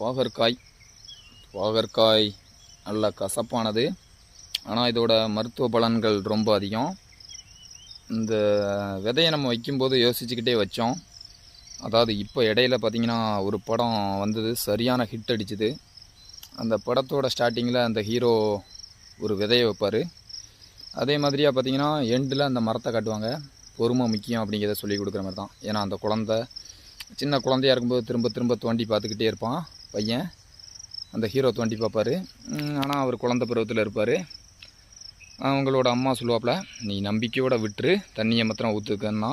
பாகற்காய் பாகற்காய் நல்ல கசப்பானது. ஆனால் இதோட மருத்துவ பலன்கள் ரொம்ப அதிகம். இந்த விதையை நம்ம வைக்கும்போது யோசிச்சுக்கிட்டே வச்சோம். அதாவது இப்போ இடையில பார்த்தீங்கன்னா ஒரு படம் வந்தது. சரியான ஹிட் அடிச்சுது. அந்த படத்தோட ஸ்டார்டிங்கில் அந்த ஹீரோ ஒரு விதையை வைப்பார். அதே மாதிரியாக பார்த்தீங்கன்னா எண்டில் அந்த மரத்தை காட்டுவாங்க. பொறுமை முக்கியம் அப்படிங்கிறத சொல்லி கொடுக்குற மாதிரி தான். ஏன்னா அந்த குழந்த சின்ன குழந்தையா இருக்கும்போது திரும்ப திரும்ப தோண்டி பார்த்துக்கிட்டே இருப்பான். பையன் அந்த ஹீரோ தோண்டி பார்ப்பாரு. ஆனால் அவர் குழந்த பருவத்தில் இருப்பார். அவங்களோட அம்மா சொல்லுவாப்புல நீ நம்பிக்கையோட விட்டுரு தண்ணியை மாத்திரம் ஊற்றுக்கன்னா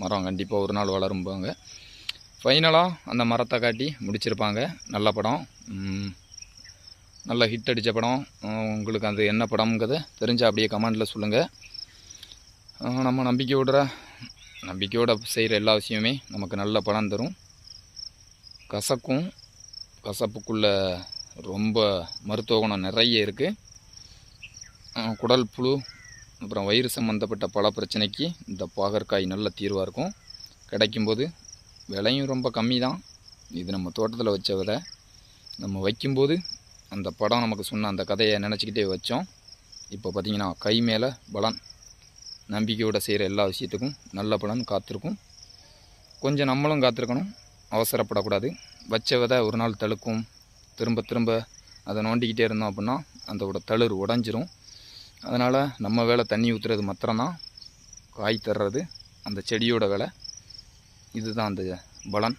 மரம் கண்டிப்பாக ஒரு நாள் வளரும்பாங்க ஃபைனலாக அந்த மரத்தை காட்டி முடிச்சிருப்பாங்க. நல்ல படம். நல்ல ஹிட் அடித்த படம். உங்களுக்கு அது என்ன படம்ங்கிறத தெரிஞ்சால் அப்படியே கமெண்டில் சொல்லுங்கள் நம்ம நம்பிக்கை விடுற செய்கிற எல்லா விஷயமே நமக்கு நல்ல படம் தரும். கசக்கும். கசப்புக்குள்ளே ரொம்ப மருத்துவ குணம் நிறைய இருக்குது குடல் புழு அப்புறம் வயிறு சம்மந்தப்பட்ட பல பிரச்சனைக்கு இந்த பாகற்காய் நல்ல தீர்வாக இருக்கும். கிடைக்கும்போது விலையும் ரொம்ப கம்மி தான் இது நம்ம தோட்டத்தில் வச்ச விதை நம்ம வைக்கும்போது அந்த படம் நமக்கு சொன்ன அந்த கதையை நினச்சிக்கிட்டே வச்சோம். இப்போ பார்த்திங்கன்னா கை மேலே பலன் நம்பிக்கையோடு செய்கிற எல்லா விஷயத்துக்கும் நல்ல பலன் காத்திருக்கும். கொஞ்சம் நம்மளும் காத்திருக்கணும். அவசரப்படக்கூடாது. வச்ச விதை ஒரு நாள் தழுக்கும் திரும்ப திரும்ப அதை நோண்டிக்கிட்டே இருந்தோம் அப்படின்னா அதோட தளிர் உடஞ்சிரும். அதனால் நம்ம வேலை தண்ணி ஊற்றுறது மாத்திரம்தான். காய் தர்றது அந்த செடியோட வேலை. இதுதான் அந்த பலன்.